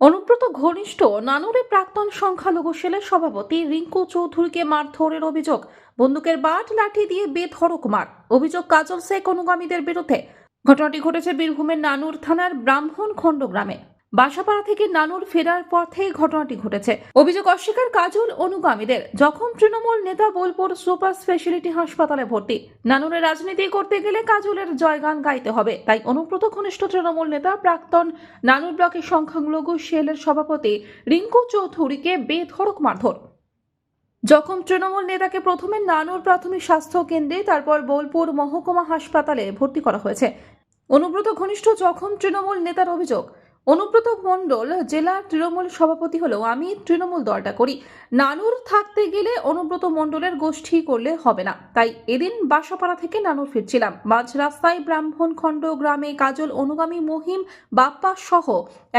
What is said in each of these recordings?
অনুব্রত ঘনিষ্ঠ নানুরে প্রাক্তন সংখ্যালঘু সেলের সভাপতি রিঙ্কু চৌধুরীকে মারধরের অভিযোগ, বন্দুকের বাট, লাঠি দিয়ে বেধড়ক মার। অভিযোগ, কাজল শেখ অনুগামীদের বিরুদ্ধে। ঘটনাটি ঘটেছে বীরভূমের নানুর থানার ব্রাহ্মণ খণ্ড গ্রামে। বাসাপাড়া থেকে নানুর ফেরার পথে ঘটনাটি ঘটেছে। অভিযোগ অস্বীকার কাজল অনুগামীদের। জখম তৃণমূল নেতা বোলপুর সুপার স্পেশালিটি হাসপাতালে ভর্তি। নানুরে রাজনীতি করতে গেলে কাজলের জয়গান গাইতে হবে। তাই অনুব্রত ঘনিষ্ঠ তৃণমূল নেতা প্রাক্তন নানুর ব্লকের সংখ্যালঘু সেলের সভাপতি রিঙ্কু চৌধুরীকে বেধড়ক মারধর। জখম তৃণমূল নেতাকে প্রথমে নানুর প্রাথমিক স্বাস্থ্য কেন্দ্রে, তারপর বোলপুর মহকুমা হাসপাতালে ভর্তি করা হয়েছে। অনুব্রত ঘনিষ্ঠ জখম তৃণমূল নেতার অভিযোগ অনুব্রত মণ্ডল জেলা তৃণমূল সভাপতি হলেও আমি তৃণমূল দলটা করি। নানুর থাকতে গেলে অনুব্রত মণ্ডলের গোষ্ঠী করলে হবে না। তাই এদিন বাসাপাড়া থেকে নানুর ফিরছিলাম। মাঝ রাস্তায় ব্রাহ্মণ খণ্ড গ্রামে কাজল, অনুগামী মহিম, বাপ্পা সহ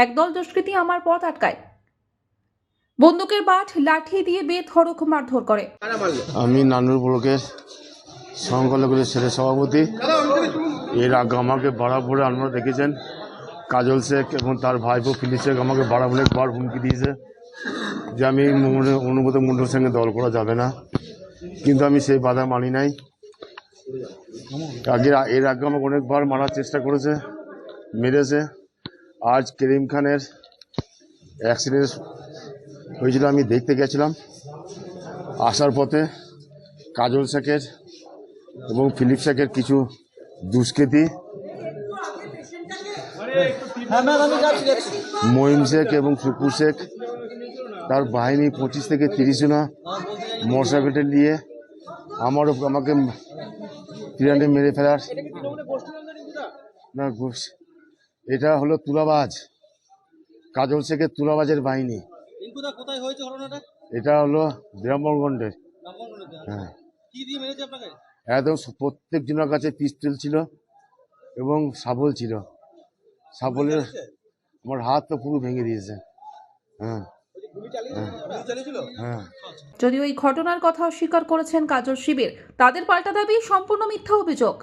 একদল দুষ্কৃতী আমার পথ আটকায়। বন্দুকের বাট লাঠি দিয়ে বেধড়ক মারধর করে। আমি নানুর ব্লকের সংখ্যালঘুদের ছেলে সভাপতি। এর আগে আমাকে বাড়াপুরে আপনারা দেখেছেন। কাজল শেখ এবং তার ভাইপো ফিলিপ শেখ আমাকে বাড়াপুরে একবার হুমকি দিয়েছে যে আমি মনে- অনুব্রত সঙ্গে দল করা যাবে না। কিন্তু আমি সেই বাধা মানি নাই। আগে এর আগে আমাকে অনেকবার মারার চেষ্টা করেছে, মেরেছে। আজ করিম খানের অ্যাক্সিডেন্ট হয়েছিল, আমি দেখতে গেছিলাম। আসার পথে কাজল শেখের এবং ফিলিপ শেখের কিছু দুষ্কৃতী মহিম শেখ এবং সুকুর শেখ তার বাহিনী পঁচিশ থেকে তিরিশ জনা মোটরসাইকেলটা নিয়ে আমার আমাকে তিরান্ডে মেরে ফেলার। না এটা হলো তুলাবাজ কাজল শেখের তুলাবাজের বাহিনী। এটা হলো ব্রাহ্মণগঞ্জের। হ্যাঁ। একদম প্রত্যেক জনের কাছে পিস্তল ছিল এবং শাবল ছিল। শাবলের আমার হাত তো পুরো ভেঙে দিয়েছে। হ্যাঁ। হ্যাঁ। যদিও এই ঘটনার কথা অস্বীকার করেছেন কাজল শিবির তাদের পাল্টা দাবি সম্পূর্ণ মিথ্যা অভিযোগ।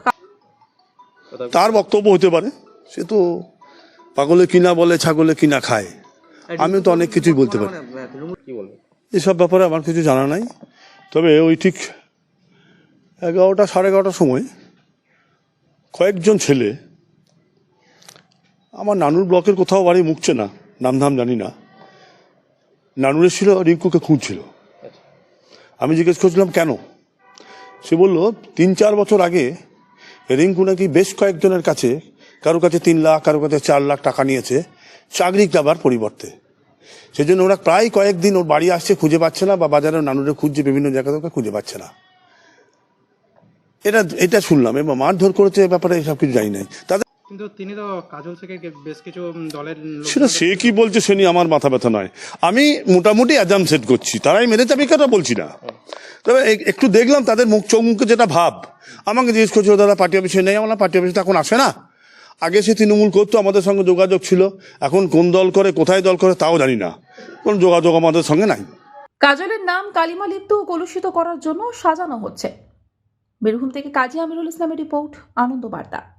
তার বক্তব্য হতে পারে সে তো পাগলে কিনা বলে ছাগলে কিনা খায়। আমি তো অনেক কিছুই বলতে পারি। এসব ব্যাপারে আমার কিছু জানা নাই। তবে ওই ঠিক এগারোটা সাড়ে এগারোটার সময় কয়েকজন ছেলে আমার নানুর ব্লকের কোথাও বাড়ি মুখছে না, নাম ধাম জানি না। নানুরের ছিল রিঙ্কুকে খুঁজছিল। আমি জিজ্ঞেস করছিলাম, কেন? সে বলল, তিন চার বছর আগে রিঙ্কু নাকি বেশ কয়েকজনের কাছে কারও কাছে তিন লাখ, কারও কাছে চার লাখ টাকা নিয়েছে চাকরি যাবার পরিবর্তে। সেজন্য ওরা প্রায় কয়েকদিন ওর বাড়ি আসছে, খুঁজে পাচ্ছে না বা বাজারে নানুরে খুঁজছে, বিভিন্ন জায়গাতে ওকে খুঁজে পাচ্ছে না। এটা এটা শুনলাম এবার মারধর করেছে ব্যাপারে এসব কিছু জানি নাই তাদের কিন্তু তিনি তো কাজল থেকে বেশ কিছু দলের সেটা সে কি বলছে সে নিয়ে আমার মাথা ব্যথা নয়। আমি মোটামুটি অ্যাজাম সেট করছি। তারাই মেরেছে আমি কথা বলছি না? তবে একটু দেখলাম তাদের মুখ চোখ মুখে যেটা ভাব। আমাকে জিজ্ঞেস করছিল দাদা পার্টি অফিসে নেই? আমার পার্টি অফিসে তো এখন আসে না। আগে সে তৃণমূল করতো আমাদের সঙ্গে যোগাযোগ ছিল। এখন কোন দল করে কোথায় দল করে তাও জানি না। কোন যোগাযোগ আমাদের সঙ্গে নাই। কাজলের নাম কালিমা লিপ্ত ও কলুষিত করার জন্য সাজানো হচ্ছে। বীরভূম থেকে কাজী আমিরুল ইসলামের রিপোর্ট আনন্দ বার্তা।